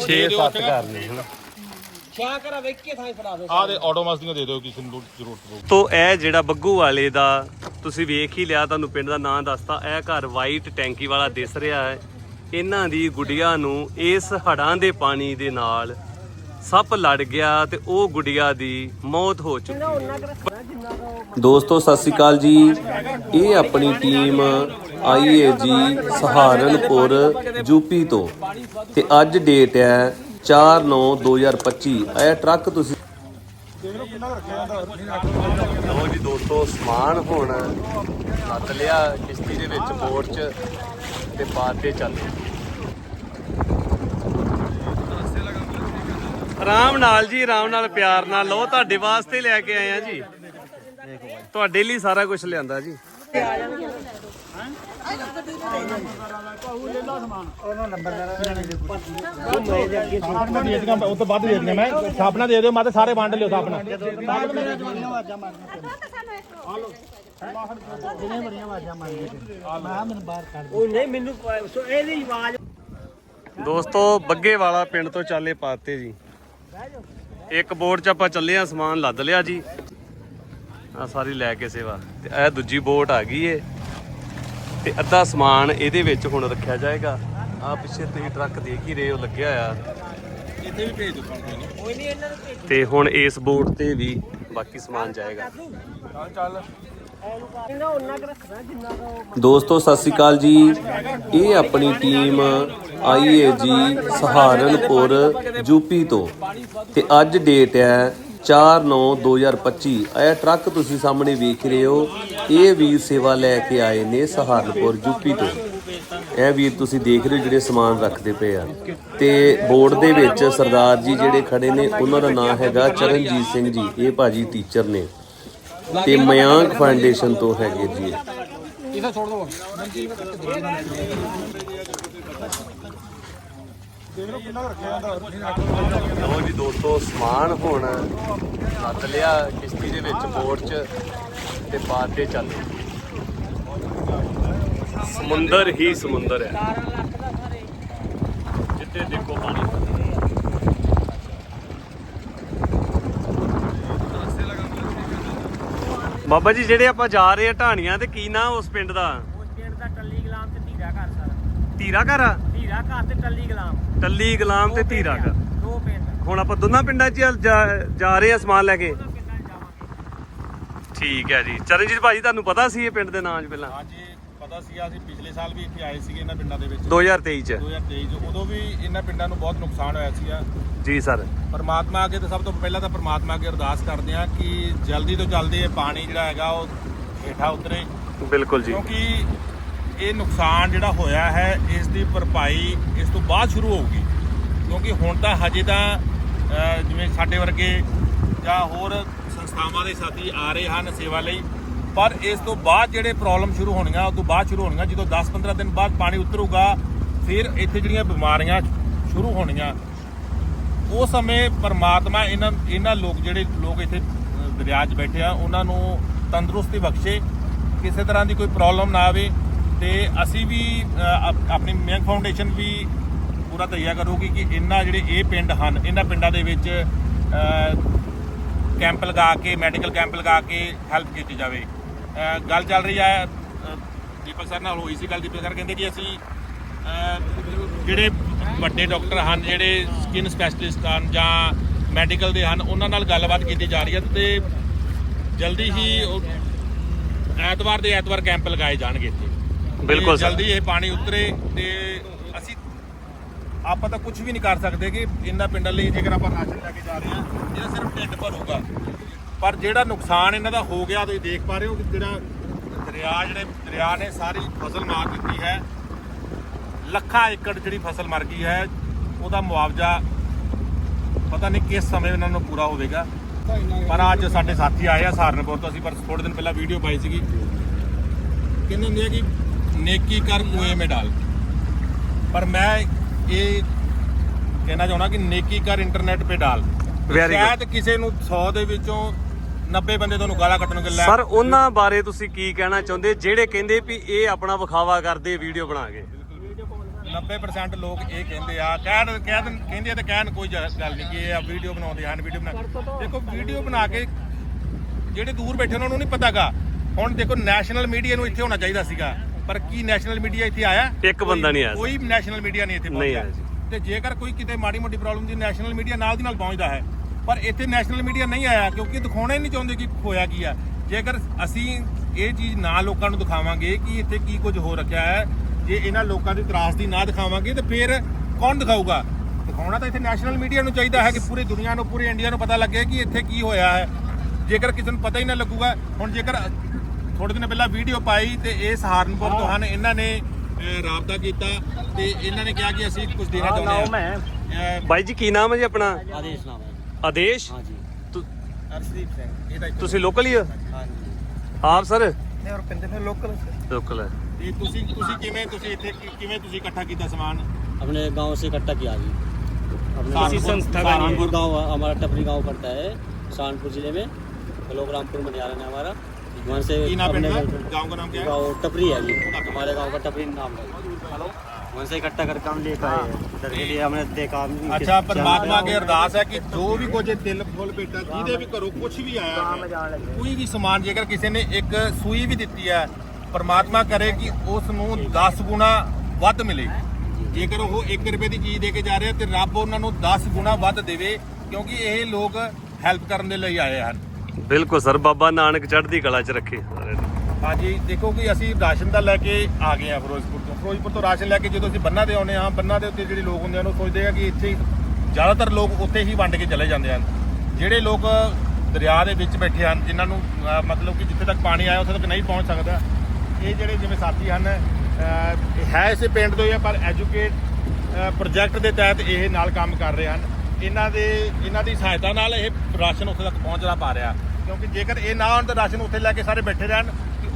6-7 ਘਰ ਨੇ ਹਨਾ ਛਾਂ ਕਰਾ ਵੇਖ ਕੇ ਥਾਂ ਫੜਾ ਦੇ ਆਹ ਦੇ ਆਟੋਮੈਸ ਦੀਆਂ ਦੇ ਦਿਓ ਕਿਸੇ ਨੂੰ ਜ਼ਰੂਰਤ ਪਊ। ਤੋ ਇਹ ਜਿਹੜਾ ਬੱਗੂ ਵਾਲੇ ਦਾ ਤੁਸੀਂ ਵੇਖ ਹੀ ਲਿਆ ਤੁਹਾਨੂੰ ਪਿੰਡ ਦਾ ਨਾਂ ਦੱਸਤਾ ਇਹ ਘਰ ਵਾਈਟ ਟੈਂਕੀ ਵਾਲਾ ਦਿਸ ਰਿਹਾ ਹੈ। ਇਹਨਾਂ ਦੀ ਗੁੱਡੀਆਂ ਨੂੰ ਇਸ ਹੜਾਂ ਦੇ ਪਾਣੀ ਦੇ ਨਾਲ ਸੱਪ ਲੜ ਗਿਆ ਤੇ ਉਹ ਗੁੱਡੀਆ ਦੀ ਮੌਤ ਹੋ ਚੁੱਕੀ ਦੋਸਤੋ ਸਤਿ ਸ਼੍ਰੀ ਅਕਾਲ ਜੀ। ਇਹ ਆਪਣੀ ਟੀਮ ਆਈ ਹੈ ਜੀ ਸਹਾਰਨਪੁਰ ਯੂਪੀ ਤੋਂ। ਤੇ ਅੱਜ ਡੇਟ ਹੈ 4/9/2025 ਇਹ ਟਰੱਕ ਤੁਸੀਂ ਲਓ ਜੀ ਦੋਸਤੋ ਸਮਾਨ ਹੁਣ ਲੱਦ ਲਿਆ ਕਿਸ਼ਤੀ ਦੇ ਵਿੱਚ ਬੋਟ 'ਚ ਤੇ ਬਾਅਦ ਤੇ ਚੱਲ ਆਰਾਮ ਨਾਲ ਜੀ ਆਰਾਮ ਨਾਲ ਪਿਆਰ ਨਾਲ। ਲਓ ਤੁਹਾਡੇ ਵਾਸਤੇ ਲੈ ਕੇ ਆਏ ਆ ਜੀ। ਤੁਹਾਡੇ ਲਈ ਸਾਰਾ ਕੁਝ ਲਿਆਂਦਾ ਜੀ। ਸਾਬਣਾ ਦੇ ਦਿਆਂ ਉਹ ਤੋਂ ਵੱਧ ਦੇ ਦਿਆਂ ਮੈਂ ਸਾਬਣਾ ਦੇ ਦਿਓ ਮੈਂ ਤੇ ਸਾਰੇ ਵੰਡ ਲਿਓ ਸਾਬਣਾ ਉਹ ਨਹੀਂ ਮੈਨੂੰ ਪ- ਸੋ ਇਹਦੀ ਆਵਾਜ਼ ਦੋਸਤੋ ਬੱਗੇ ਵਾਲਾ ਪਿੰਡ ਤੋਂ ਚਾਲੇ ਪਾਤੇ ਜੀ। ਇੱਕ ਬੋਟ 'ਚ ਆਪਾਂ ਚੱਲੇ ਆ ਸਮਾਨ ਲੱਦ ਲਿਆ ਜੀ। ਆ ਸਾਰੀ ਲੈ ਕੇ ਸੇਵਾ। ਤੇ ਇਹ ਦੂਜੀ ਬੋਟ ਆ ਗਈ ਏ। ਤੇ ਅੱਧਾ ਸਮਾਨ ਇਹਦੇ ਵਿੱਚ ਹੁਣ ਰੱਖਿਆ ਜਾਏਗਾ। ਆ ਪਿੱਛੇ ਤੁਸੀਂ ਟਰੱਕ ਦੇਖ ਹੀ ਰਹੇ ਹੋ ਲੱਗਿਆ ਆ ਇੱਥੇ ਵੀ ਭੇਜ ਦਿਓ ਕੋਈ ਨਹੀਂ ਇਹਨਾਂ ਨੂੰ ਤੇ ਹੁਣ ਇਸ ਬੋਟ ਤੇ ਵੀ ਬਾਕੀ ਸਮਾਨ ਜਾਏਗਾ। ਚੱਲ ਚੱਲ। ਦੋਸਤੋ, ਸਤਿ ਸ਼੍ਰੀ ਅਕਾਲ ਜੀ। ਇਹ ਆਪਣੀ ਟੀਮ ਆਈ ਹੈ ਜੀ ਸਹਾਰਨਪੁਰ ਯੂਪੀ ਤੋਂ। ਤੇ ਅੱਜ ਡੇਟ ਹੈ 4/9/2025 ਇਹ ਟਰੱਕ ਤੁਸੀਂ ਸਾਹਮਣੇ ਵੇਖ ਰਹੇ ਹੋ। ਇਹ ਵੀਰ ਸੇਵਾ ਲੈ ਕੇ ਆਏ ਨੇ ਸਹਾਰਨਪੁਰ ਯੂਪੀ ਤੋਂ। ਇਹ ਵੀਰ ਤੁਸੀਂ ਦੇਖ ਰਹੇ ਹੋ ਜਿਹੜੇ ਸਮਾਨ ਰੱਖਦੇ ਪਏ ਆ। ਤੇ ਬੋਰਡ ਦੇ ਵਿੱਚ ਸਰਦਾਰ ਜੀ ਜਿਹੜੇ ਖੜੇ ਨੇ, ਉਹਨਾਂ ਦਾ ਨਾਮ ਹੈਗਾ ਚਰਨਜੀਤ ਸਿੰਘ ਜੀ। ਇਹ ਭਾਜੀ ਟੀਚਰ ਨੇ। ਤੇ ਮਯੰਕ ਫਾਊਂਡੇਸ਼ਨ ਤੋਂ ਹੈਗੇ ਜੀ। ਇਹ। ਇਸੇ ਛੋੜ ਦੋ। ਲਓ ਜੀ ਦੋਸਤੋ ਸਮਾਨ ਹੁਣ ਲੱਦ ਲਿਆ ਕਿਸ਼ਤੀ ਦੇ ਵਿੱਚ ਬੋਟ 'ਚ ਤੇ ਬਾਅਦ ਤੇ ਚੱਲ। ਸਮੁੰਦਰ ਹੀ ਸਮੁੰਦਰ ਹੈ। ਜਿੱਥੇ ਦੇਖੋ ਪਾਣੀ। ਬਾਬਾ ਜੀ ਜਿਹੜੇ ਆਪਾਂ ਜਾ ਰਹੇ ਆ ਢਾਣੀਆਂ ਤੇ ਕੀ ਨਾਂ ਉਸ ਪਿੰਡ ਦਾ? ਉਸ ਪਿੰਡ ਦਾ ਟੱਲੀ ਗਲਾਮ ਤੇ ਧੀਰਾ ਘਰ ਸਾਰਾ। ਧੀਰਾ ਘਰ? ਆ ਧੀਰਾ ਘਰ ਤੇ ਟੱਲੀ ਗਲਾਮ। ਟੱਲੀ ਗੁਲਾਮ ਤੇ ਧੀਰਾ ਘਰ। ਦੋ ਪਿੰਡ। ਹੁਣ ਆਪਾਂ ਦੋਨਾਂ ਪਿੰਡਾਂ 'ਚ ਜਾ- ਰਹੇ ਆ ਸਮਾਨ ਲੈ ਕੇ। ਠੀਕ ਹੈ ਜੀ। ਚਰਨਜੀਤ ਭਾਜੀ ਤੁਹਾਨੂੰ ਪਤਾ ਸੀ ਇਹ ਪਿੰਡ ਦੇ ਨਾਂ 'ਚ ਪਹਿਲਾਂ? ਹਾਂਜੀ ਪਤਾ ਸੀਗਾ ਅਸੀਂ ਪਿਛਲੇ ਸਾਲ ਵੀ ਇੱਥੇ ਆਏ ਸੀਗੇ ਇਹਨਾਂ ਪਿੰਡਾਂ ਦੇ ਵਿੱਚ। 2023 'ਚ। 2023 ਚ। ਉਦੋਂ ਵੀ ਇਹਨਾਂ ਪਿੰਡਾਂ ਨੂੰ ਬਹੁਤ ਨੁਕਸਾਨ ਹੋਇਆ ਸੀਗਾ। ਜੀ ਸਰ। ਪਰਮਾਤਮਾ ਅੱਗੇ ਤਾਂ ਸਭ ਤੋਂ ਪਹਿਲਾਂ ਤਾਂ ਪਰਮਾਤਮਾ ਅੱਗੇ ਅਰਦਾਸ ਕਰਦੇ ਹਾਂ ਕਿ ਜਲਦੀ ਤੋਂ ਜਲਦੀ ਇਹ ਪਾਣੀ ਜਿਹੜਾ ਹੈਗਾ ਉਹ ਹੇਠਾਂ ਉਤਰੇ। ਬਿਲਕੁਲ ਜੀ। ਕਿਉਂਕਿ ਇਹ ਨੁਕਸਾਨ ਜਿਹੜਾ ਹੋਇਆ ਹੈ ਇਸ ਦੀ ਭਰਪਾਈ ਇਸ ਤੋਂ ਬਾਅਦ ਸ਼ੁਰੂ ਹੋਊਗੀ। ਕਿਉਂਕਿ ਹੁਣ ਤਾਂ ਹਜੇ ਤਾਂ ਜਿਵੇਂ ਸਾਡੇ ਵਰਗੇ ਜਾਂ ਹੋਰ ਸੰਸਥਾਵਾਂ ਦੇ ਸਾਥੀ ਆ ਰਹੇ ਹਨ ਸੇਵਾ ਲਈ ਪਰ ਇਸ ਤੋਂ ਬਾਅਦ ਜਿਹੜੇ ਪ੍ਰੋਬਲਮ ਸ਼ੁਰੂ ਹੋਣੀਆਂ ਉਸ ਤੋਂ ਬਾਅਦ ਸ਼ੁਰੂ ਹੋਣੀਆਂ। ਜਦੋਂ 10-15 ਦਿਨ ਬਾਅਦ ਪਾਣੀ ਉਤਰੂਗਾ, ਫਿਰ ਇੱਥੇ ਜਿਹੜੀਆਂ ਬਿਮਾਰੀਆਂ ਸ਼ੁਰੂ ਹੋਣੀਆਂ। ਉਸ ਸਮੇਂ ਪਰਮਾਤਮਾ ਇਹਨਾਂ ਇਹਨਾਂ ਲੋਕ ਜਿਹੜੇ ਲੋਕ ਇੱਥੇ ਦਰਿਆ 'ਚ ਬੈਠੇ ਆ, ਉਹਨਾਂ ਨੂੰ ਤੰਦਰੁਸਤੀ ਬਖਸ਼ੇ, ਕਿਸੇ ਤਰ੍ਹਾਂ ਦੀ ਕੋਈ ਪ੍ਰੋਬਲਮ ਨਾ ਆਵੇ ਤੇ ਅਸੀਂ ਵੀ ਆਪਣੀ ਮੈਂਗ ਫਾਊਂਡੇਸ਼ਨ ਵੀ ਪੂਰਾ ਤਈਆ ਕਰੂਗੀ ਕਿ ਇਹਨਾਂ ਜਿਹੜੇ ਇਹ ਪਿੰਡ ਹਨ, ਇਹਨਾਂ ਪਿੰਡਾਂ ਦੇ ਵਿੱਚ ਕੈਂਪ ਲਗਾ ਕੇ ਮੈਡੀਕਲ ਕੈਂਪ ਲਗਾ ਕੇ ਹੈਲਪ ਕੀਤੀ ਜਾਵੇ। ਗੱਲ ਚੱਲ ਰਹੀ ਹੈ ਦੀਪਕ ਸਰ ਨਾਲ ਹੋਈ ਸੀ ਗੱਲ ਦੀਪਕ ਸਰ ਕਹਿੰਦੇ ਕਿ ਅਸੀਂ ਜਿਹੜੇ ਵੱਡੇ ਡਾਕਟਰ ਹਨ ਜਿਹੜੇ ਸਕਿਨ ਸਪੈਸ਼ਲਿਸਟ ਹਨ ਜਾਂ ਮੈਡੀਕਲ ਦੇ ਹਨ ਉਹਨਾਂ ਨਾਲ ਗੱਲਬਾਤ ਕੀਤੀ ਜਾ ਰਹੀ ਹੈ ਤੇ ਜਲਦੀ ਹੀ ਐਤਵਾਰ ਦੇ ਐਤਵਾਰ ਕੈਂਪ ਲਗਾਏ ਜਾਣਗੇ ਇੱਥੇ ਬਿਲਕੁਲ। ਜਲਦੀ ਇਹ ਪਾਣੀ ਉਤਰੇ ਤੇ ਅਸੀਂ ਆਪਾਂ ਤਾਂ ਕੁਝ ਵੀ ਨਹੀਂ ਕਰ ਸਕਦੇ ਕਿ ਇਹਨਾਂ ਪਿੰਡਾਂ ਲਈ ਜੇਕਰ ਆਪਾਂ ਰਾਸ਼ਨ ਲੈ ਕੇ ਜਾ ਰਹੇ ਹਾਂ ਇਹਦਾ ਸਿਰਫ ਢਿੱਡ ਭਰੂਗਾ ਪਰ ਜਿਹੜਾ ਨੁਕਸਾਨ ਇਹਨਾਂ ਦਾ ਹੋ ਗਿਆ ਤੁਸੀਂ ਦੇਖ ਪਾ ਰਹੇ ਹੋ ਕਿ ਜਿਹੜਾ ਦਰਿਆ ਜਿਹੜੇ ਦਰਿਆ ਨੇ ਸਾਰੀ ਫਸਲ ਮਾਰ ਦਿੱਤੀ ਹੈ। ਲੱਖਾਂ ਏਕੜ ਜਿਹੜੀ ਫਸਲ ਮਰ ਗਈ ਹੈ ਉਹਦਾ ਮੁਆਵਜ਼ਾ ਪਤਾ ਨਹੀਂ ਕਿਸ ਸਮੇਂ ਇਹਨਾਂ ਨੂੰ ਪੂਰਾ ਹੋਵੇਗਾ। ਪਰ ਅੱਜ ਸਾਡੇ ਸਾਥੀ ਆਏ ਆ ਸਾਰਨਪੁਰ ਤੋਂ ਅਸੀਂ ਪਰ ਥੋੜੇ ਦਿਨ ਪਹਿਲਾਂ ਵੀਡੀਓ ਪਾਈ ਸੀਗੀ। ਕਹਿੰਦੇ ਹੁੰਦੇ ਆ ਕਿ ਨੇਕੀ ਕਰ ਕੂਏ ਮੇ ਡਾਲ। ਪਰ ਮੈਂ ਇਹ ਕਹਿਣਾ ਚਾਹੁੰਦਾ ਕਿ ਨੇਕੀ ਕਰ ਇੰਟਰਨੈਟ 'ਤੇ ਡਾਲ। ਸ਼ਾਇਦ ਕਿਸੇ ਨੂੰ 100 ਦੇ ਵਿੱਚੋਂ 90 ਬੰਦੇ ਤੁਹਾਨੂੰ ਗਾਲਾਂ ਕੱਢਣਗੇ ਲੈ ਸਰ ਉਹਨਾਂ ਬਾਰੇ ਤੁਸੀਂ ਕੀ ਕਹਿਣਾ ਚਾਹੁੰਦੇ? ਜਿਹੜੇ ਕਹਿੰਦੇ ਵੀ ਇਹ ਆਪਣਾ ਵਿਖਾਵਾ ਕਰਦੇ ਵੀਡੀਓ ਬਣਾ ਕੇ। 90% ਲੋਕ ਇਹ ਕਹਿੰਦੇ ਆ ਕਹਿਣ ਕਹਿਣ ਕਹਿੰਦੇ ਆ ਤੇ ਕਹਿਣ ਕੋਈ ਗੱਲ ਨਹੀਂ ਕਿ ਇਹ ਆ ਵੀਡੀਓ ਬਣਾਉਂਦੇ ਹਨ ਵੀਡੀਓ ਬਣਾ ਦੇਖੋ ਵੀਡੀਓ ਬਣਾ ਕੇ ਜਿਹੜੇ ਦੂਰ ਬੈਠੇ ਉਹਨਾਂ ਨੂੰ ਨਹੀਂ ਪਤਾਗਾ ਹੁਣ ਦੇਖੋ ਨੈਸ਼ਨਲ ਮੀਡੀਆ ਨੂੰ ਇੱਥੇ ਹੋਣਾ ਚਾਹੀਦਾ ਸੀਗਾ। ਪਰ ਕੀ ਨੈਸ਼ਨਲ ਮੀਡੀਆ ਇੱਥੇ ਆਇਆ? ਇੱਕ ਬੰਦਾ ਨਹੀਂ ਆਇਆ ਕੋਈ ਨੈਸ਼ਨਲ ਮੀਡੀਆ ਨਹੀਂ ਇੱਥੇ ਪਹੁੰਚਿਆ। ਤੇ ਜੇਕਰ ਕੋਈ ਕਿਤੇ ਮਾੜੀ ਮੋਟੀ ਪ੍ਰੋਬਲਮ ਦੀ ਨੈਸ਼ਨਲ ਮੀਡੀਆ ਨਾਲ ਦੀ ਨਾਲ ਪਹੁੰਚਦਾ ਹੈ ਪਰ ਇੱਥੇ ਨੈਸ਼ਨਲ ਮੀਡੀਆ ਨਹੀਂ ਆਇਆ ਕਿਉਂਕਿ ਦਿਖਾਉਣਾ ਹੀ ਨਹੀਂ ਚਾਹੁੰਦੇ ਕਿ ਹੋਇਆ ਕੀ ਆ। ਜੇਕਰ ਅਸੀਂ ਇਹ ਚੀਜ਼ ਨਾ ਲੋਕਾਂ ਨੂੰ ਦਿਖਾਵਾਂਗੇ ਕਿ ਇੱਥੇ ਕੀ ਕੁਝ ਹੋ ਰੱਖਿਆ ਹੈ ਜੇ ਇਹਨਾਂ ਲੋਕਾਂ ਦੀ ਤਰਾਸ ਦੀ ਨਾ ਦਿਖਾਵਾਂਗੇ ਤਾਂ ਫਿਰ ਕੌਣ ਦਿਖਾਊਗਾ? ਦਿਖਾਉਣਾ ਤਾਂ ਇੱਥੇ ਨੈਸ਼ਨਲ ਮੀਡੀਆ ਨੂੰ ਚਾਹੀਦਾ ਹੈ ਕਿ ਪੂਰੀ ਦੁਨੀਆ ਨੂੰ ਪੂਰੇ ਇੰਡੀਆ ਨੂੰ ਪਤਾ ਲੱਗੇ ਕਿ ਇੱਥੇ ਕੀ ਹੋਇਆ ਹੈ। ਜੇਕਰ ਕਿਸੇ ਨੂੰ ਪਤਾ ਹੀ ਨਾ ਲੱਗੂਗਾ ਹੁਣ ਜੇਕਰ ਥੋੜੇ ਦਿਨ ਪਹਿਲਾਂ ਵੀਡੀਓ ਪਾਈ ਤੇ ਇਹ ਸਹਾਰਨਪੁਰ ਤੋਂ ਹਨ ਇਹਨਾਂ ਨੇ ਰਾਬਤਾ ਕੀਤਾ ਤੇ ਇਹਨਾਂ ਨੇ ਕਿਹਾ ਕਿ ਅਸੀਂ ਕੁਝ ਦੇਣਾ ਚਾਹੁੰਦੇ ਹਾਂ। ਬਾਈ ਜੀ ਕੀ ਨਾਮ ਹੈ ਜੀ ਆਪਣਾ? ਆਦੇਸ਼ ਨਾਮ ਆਦੇਸ਼ हाँ जी ਤੁ- ਅਰਸ਼ਦੀਪ ਸਿੰਘ ਇਹਦਾ ਇੱਥੋਂ- ਤੁਸੀਂ ਲੋਕਲ ਹੀ ਹੋ हाँ जी ਆਪ ਸਰ ਨੇ ਔਰ ਪਿੰਡ ਦੇ ਲੋਕਲ ਲੋਕਲ ਹੈ ਤੇ ਤੁਸੀਂ ਤੁਸੀਂ ਕਿਵੇਂ ਤੁਸੀਂ ਇੱਥੇ ਕਿ- ਕਿਵੇਂ ਤੁਸੀਂ ਇਕੱਠਾ ਕੀਤਾ ਸਮਾਨ अपने गांव से इकट्ठा किया जी अपने किसी गाँव- संस्था का नहीं है। सहारनपुर गांव हमारा टपरी गांव पड़ता है सहारनपुर जिले में लोकरामपुर मनियारन है हमारा वहाँ से ਕੀ ਨਾਮ ਪਿੰਡ ਦਾ अपने गांव का नाम क्या है गाँव टपरी है जी हमारे गांव का टपरी नाम है वहाँ से इकट्ठा करके हम लेकर आए हैं इधर के लिए हमने देखा इनके ਅੱਛਾ चैनल ਪਰਮਾਤਮਾ पे- ਅੱਗੇ ਅਰਦਾਸ ਹੈ ਕਿ ਜੋ ਵੀ ਕੁਝ ਤਿਲ ਫੁੱਲ ਭੇਟਾ ਜਿਹਦੇ ਵੀ ਘਰੋਂ ਕੁਝ ਵੀ ਆਇਆ ਹੈ ਕੋਈ ਵੀ ਸਮਾਨ ਜੇਕਰ ਕਿਸੇ ਨੇ ਇੱਕ ਸੂਈ ਵੀ ਦਿੱਤੀ ਹੈ ਪਰਮਾਤਮਾ ਕਰੇ ਕਿ ਉਸ ਨੂੰ 10 ਗੁਣਾ ਵੱਧ ਮਿਲੇ ਜੇਕਰ ਉਹ 1 ਰੁਪਏ ਦੀ ਚੀਜ਼ ਦੇ ਕੇ ਜਾ ਰਿਹਾ ਤੇ ਰੱਬ ਉਹਨਾਂ ਨੂੰ 10 ਗੁਣਾ ਵੱਧ ਦੇਵੇ ਕਿਉਂਕਿ ਇਹ ਲੋਕ ਹੈਲਪ ਕਰਨ ਦੇ ਲਈ ਆਏ ਹਨ ਬਿਲਕੁਲ ਸਰ ਬਾਬਾ ਨਾਨਕ ਚੜ੍ਹਦੀ ਕਲਾ 'ਚ ਰੱਖੇ ਸਾਰਿਆਂ ਨੂੰ। ਹਾਂਜੀ, ਦੇਖੋ ਕਿ ਅਸੀਂ ਰਾਸ਼ਨ ਦਾ ਲੈ ਕੇ ਆ ਗਏ ਆ ਫਿਰੋਜ਼ਪੁਰ ਤੋਂ। ਫਿਰੋਜ਼ਪੁਰ ਤੋਂ ਰਾਸ਼ਨ ਲੈ ਕੇ ਜਦੋਂ ਅਸੀਂ ਬੰਨਾਂ ਤੇ ਆਉਨੇ ਆ ਬੰਨਾਂ ਦੇ ਉੱਤੇ ਜਿਹੜੇ ਲੋਕ ਹੁੰਦੇ ਹਨ, ਉਹ ਸੋਚਦੇ ਆ ਕਿ ਇੱਥੇ ਜ਼ਿਆਦਾਤਰ ਲੋਕ ਉੱਥੇ ਹੀ ਵੰਡ ਕੇ ਚਲੇ ਜਾਂਦੇ ਹਨ। ਜਿਹੜੇ ਲੋਕ ਦਰਿਆ ਦੇ ਵਿੱਚ ਬੈਠੇ ਹਨ, ਜਿਨ੍ਹਾਂ ਨੂੰ ਮਤਲਬ ਕਿ ਜਿੱਥੇ ਤੱਕ ਪਾਣੀ ਆਇਆ, ਉੱਥੇ ਤੱਕ ਨਹੀਂ ਪਹੁੰਚ ਸਕਦਾ। ਇਹ ਜਿਹੜੇ ਜਿਵੇਂ ਸਾਥੀ ਹਨ ਹੈ ਇਸੇ ਪਿੰਡ ਤੋਂ ਹੀ ਆ, ਪਰ ਐਜੂਕੇਟ ਪ੍ਰੋਜੈਕਟ ਦੇ ਤਹਿਤ ਇਹ ਨਾਲ ਕੰਮ ਕਰ ਰਹੇ ਹਨ। ਇਹਨਾਂ ਦੇ, ਇਹਨਾਂ ਦੀ ਸਹਾਇਤਾ ਨਾਲ ਇਹ ਰਾਸ਼ਨ ਉੱਥੇ ਤੱਕ ਪਹੁੰਚਦਾ ਪਾ ਰਿਹਾ। ਕਿਉਂਕਿ ਜੇਕਰ ਇਹ ਨਾ ਹੋਣ ਤਾਂ ਰਾਸ਼ਨ ਉੱਥੇ ਲੈ ਕੇ ਸਾਰੇ ਬੈਠੇ ਰਹਿਣ।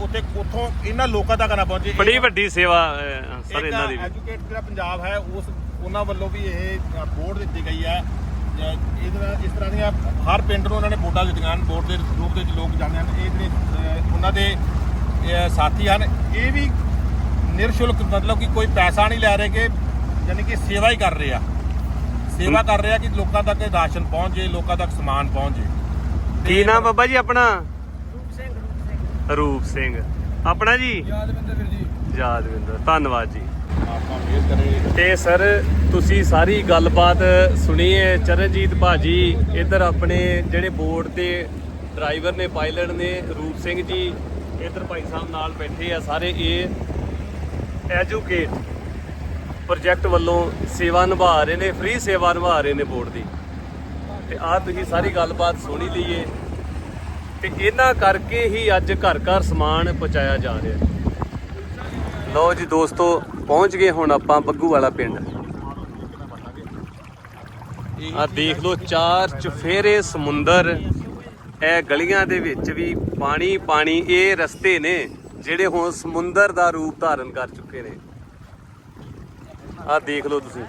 ਉੱਥੇ ਉੱਥੋਂ ਇਹਨਾਂ ਲੋਕਾਂ ਤੱਕ ਨਾ ਪਹੁੰਚੇ। ਬੜੀ ਵੱਡੀ ਸੇਵਾ ਅਹ, ਸਰ ਇਹਨਾਂ ਦੀ ਵੀ। ਐਜੂਕੇਟ ਜਿਹੜਾ ਪੰਜਾਬ ਹੈ ਉਸ ਉਹਨਾਂ ਵੱਲੋਂ ਵੀ ਇਹ ਵੋਟ ਦਿੱਤੀ ਗਈ ਹੈ। ਅ, ਇਹਦੇ ਨਾਲ ਇਸ ਤਰ੍ਹਾਂ ਦੀਆਂ ਹਰ ਪਿੰਡ ਨੂੰ ਉਹਨਾਂ ਨੇ ਵੋਟਾਂ ਦਿੱਤੀਆਂ ਹਨ ਵੋਟ ਦੇ ਰੂਪ ਦੇ ਵਿੱਚ ਲੋਕ ਜਾਂਦੇ ਹਨ। ਇਹ ਜਿਹੜੇ ਉਹਨਾਂ ਦੇ ਸਾਥੀ ਹਨ ਇਹ ਵੀ ਨਿਰਸ਼ੁਲਕ ਮਤਲਬ ਕਿ ਕੋਈ ਪੈਸਾ ਨਹੀਂ ਲੈ ਰਹੇ ਕਿ ਯਾਨੀ ਕਿ ਸੇਵਾ ਹੀ ਕਰ ਰਹੇ ਆ। ਸੇਵਾ ਕਰ ਰਹੇ ਆ ਕਿ ਲੋਕਾਂ ਤੱਕ ਰਾਸ਼ਨ ਪਹੁੰਚੇ ਲੋਕਾਂ ਤੱਕ ਸਮਾਨ ਪਹੁੰਚੇ ਕੀ ਨਾਮ ਬਾਬਾ ਜੀ ਆਪਣਾ? ਰੂਪ ਸਿੰਘ। ਆਪਣਾ ਜੀ? ਯਾਦਵਿੰਦਰ ਵੀਰ ਜੀ। ਯਾਦਵਿੰਦਰ ਧੰਨਵਾਦ ਜੀ। ਆਪਾਂ ਕਰੇ ਤੇ ਸਰ ਤੁਸੀਂ ਸਾਰੀ ਗੱਲਬਾਤ ਸੁਣੀ ਹੈ ਚਰਨਜੀਤ ਭਾਜੀ ਇੱਧਰ ਆਪਣੇ ਜਿਹੜੇ ਬੋਰਡ ਤੇ ਡਰਾਈਵਰ ਨੇ ਪਾਇਲਟ ਨੇ ਰੂਪ ਸਿੰਘ ਜੀ ਇੱਧਰ ਭਾਈ ਸਾਹਿਬ ਨਾਲ ਬੈਠੇ ਆ ਸਾਰੇ ਇਹ ਐਜੂਕੇਟ ਪ੍ਰੋਜੈਕਟ ਵੱਲੋਂ ਸੇਵਾ ਨਿਭਾ ਰਹੇ ਨੇ ਫ੍ਰੀ ਸੇਵਾ ਨਿਭਾ ਰਹੇ ਨੇ ਬੋਰਡ ਦੀ। ਤੇ ਆ ਤੁਸੀਂ ਸਾਰੀ ਗੱਲਬਾਤ ਸੁਣੀ ਲਈਏ। ਤੇ ਇਹਨਾਂ ਕਰਕੇ ਹੀ ਅੱਜ ਘਰ ਘਰ ਸਮਾਨ ਪਹੁੰਚਾਇਆ ਜਾ ਰਿਹਾ ਲਓ ਜੀ ਦੋਸਤੋ ਪਹੁੰਚ ਗਏ ਹੁਣ ਆਪਾਂ ਬੱਗੂ ਵਾਲਾ ਪਿੰਡ। ਆ ਦੇਖ ਲਓ ਚਾਰ ਚੁਫੇਰੇ ਸਮੁੰਦਰ ਇਹ ਗਲੀਆਂ ਦੇ ਵਿੱਚ ਵੀ ਪਾਣੀ ਪਾਣੀ ਇਹ ਰਸਤੇ ਨੇ ਜਿਹੜੇ ਹੁਣ ਸਮੁੰਦਰ ਦਾ ਰੂਪ ਧਾਰਨ ਕਰ ਚੁੱਕੇ ਨੇ। ਆ ਦੇਖ ਲਓ ਤੁਸੀਂ।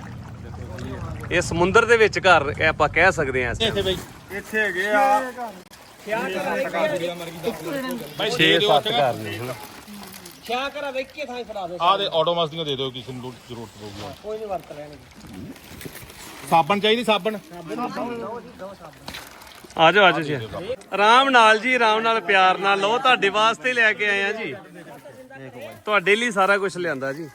ਇਹ ਸਮੁੰਦਰ ਦੇ ਵਿੱਚ ਘਰ ਇਹ ਆਪਾਂ ਕਹਿ ਸਕਦੇ ਹਾਂ ਇਸ ਇੱਥੇ ਬਈ। ਇੱਥੇ ਹੈਗੇ ਆ ਭਾਈ 6-7 ਘਰ ਨੇ ਹੁਣ। ਕਿਆ ਕਰਾ ਵੇਖ ਕੇ ਥਾਂ ਫੜਾ ਦੇ ਆ ਦੇ ਆਟੋਮੈਸ ਦੀਆਂ ਦੇ ਦਿਓ ਕਿਸੇ ਨੂੰ ਜ਼ਰੂਰਤ ਪਊਗੀ। ਕੋਈ ਨਹੀਂ ਵਰਤ ਲੈਣਗੇ। ਸਾਬਣ ਚਾਹੀਦੀ ਸਾਬਣ? ਆ ਜਾਓ ਆ ਜਾਓ ਜੀ। ਆਰਾਮ ਨਾਲ ਜੀ ਆਰਾਮ ਨਾਲ ਪਿਆਰ ਨਾਲ ਲਓ। ਤੁਹਾਡੇ ਵਾਸਤੇ ਲੈ ਕੇ ਆਏ ਆ ਜੀ। ਤੁਹਾਡੇ ਲਈ ਸਾਰਾ ਕੁਝ ਲਿਆਂਦਾ ਜੀ।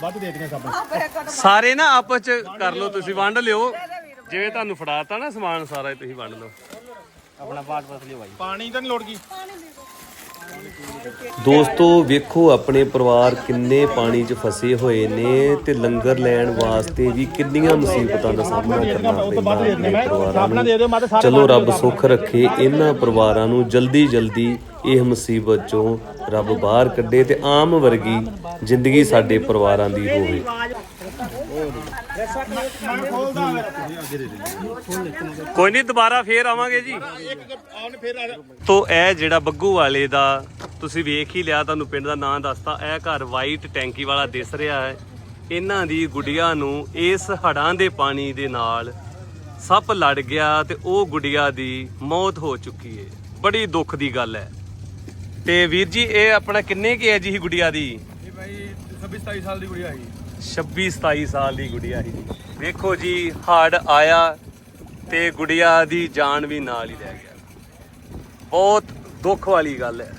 ਵੱਧ ਦੇ ਸਾਰੇ ਨਾ ਆਪਸ ਚ ਕਰ ਲਓ ਤੁਸੀਂ ਵੰਡ ਲਿਓ। ਜਿਵੇਂ ਤੁਹਾਨੂੰ ਫੜਾਤਾ ਨਾ ਸਮਾਨ ਸਾਰਾ ਤੁਸੀਂ ਵੰਡ ਲਓ। ਆਪਣਾ ਪਾਠ ਬਸ ਲਿਓ ਭਾਈ ਪਾਣੀ ਤਾਂ ਨਹੀਂ ਲੋੜ ਕੀ? ਦੋਸਤੋ ਵੇਖੋ ਆਪਣੇ ਪਰਿਵਾਰ ਕਿੰਨੇ ਪਾਣੀ 'ਚ ਫਸੇ ਹੋਏ ਨੇ ਤੇ ਲੰਗਰ ਲੈਣ ਵਾਸਤੇ ਵੀ ਕਿੰਨੀਆਂ ਮੁਸੀਬਤਾਂ ਦਾ ਸਾਹਮਣਾ ਕਰਨਾ ਪੈਂਦਾ ਆਪਣੇ ਪਰਿਵਾਰਾਂ ਨੂੰ ਚਲੋ ਰੱਬ ਸੁੱਖ ਰੱਖੇ ਇਹਨਾਂ ਪਰਿਵਾਰਾਂ ਨੂੰ ਜਲਦੀ ਜਲਦੀ ਇਹ ਮੁਸੀਬਤ ਚੋਂ ਰੱਬ ਬਾਹਰ ਕੱਢੇ ਤੇ ਆਮ ਵਰਗੀ ਜ਼ਿੰਦਗੀ ਸਾਡੇ ਪਰਿਵਾਰਾਂ ਦੀ ਹੋਵੇ ਕੋਈ ਨਹੀਂ ਦੁਬਾਰਾ ਫੇਰ ਆਵਾਂਗੇ ਜਾ। ਤੋ ਇਹ ਜਿਹੜਾ ਬੱਗੂ ਵਾਲੇ ਦਾ ਤੁਸੀਂ ਵੇਖ ਹੀ ਲਿਆ ਤੁਹਾਨੂੰ ਪਿੰਡ ਦਾ ਨਾਂ ਦੱਸਤਾ। ਇਹ ਘਰ ਵਾਈਟ ਟੈਂਕੀ ਵਾਲਾ ਦਿਸ ਰਿਹਾ ਹੈ। ਇਹਨਾਂ ਦੀ ਗੁੱਡੀਆਂ ਨੂੰ ਇਸ ਹੜਾਂ ਦੇ ਪਾਣੀ ਦੇ ਨਾਲ ਸੱਪ ਲੜ ਗਿਆ ਤੇ ਉਹ ਗੁੱਡੀਆ ਦੀ ਮੌਤ ਹੋ ਚੁੱਕੀ ਹੈ। ਬੜੀ ਦੁੱਖ ਦੀ ਗੱਲ ਹੈ। ਤੇ ਵੀਰ ਜੀ ਇਹ ਆਪਣਾ ਕਿੰਨੇ ਕੀ ਹੈ ਜੀ ਗੁੜੀਆ ਦੀ? ਇਹ ਭਾਈ 26 27 ਸਾਲ ਦੀ ਕੁੜੀ ਆਈ 26 27 ਸਾਲ ਦੀ ਗੁੜੀਆ ਸੀ। ਵੇਖੋ ਜੀ ਹੜ ਆਇਆ ਤੇ ਗੁੜੀਆ ਦੀ ਜਾਨ ਵੀ ਨਾਲ ਹੀ ਲੈ ਗਿਆ। ਬਹੁਤ ਦੁੱਖ ਵਾਲੀ ਗੱਲ ਹੈ।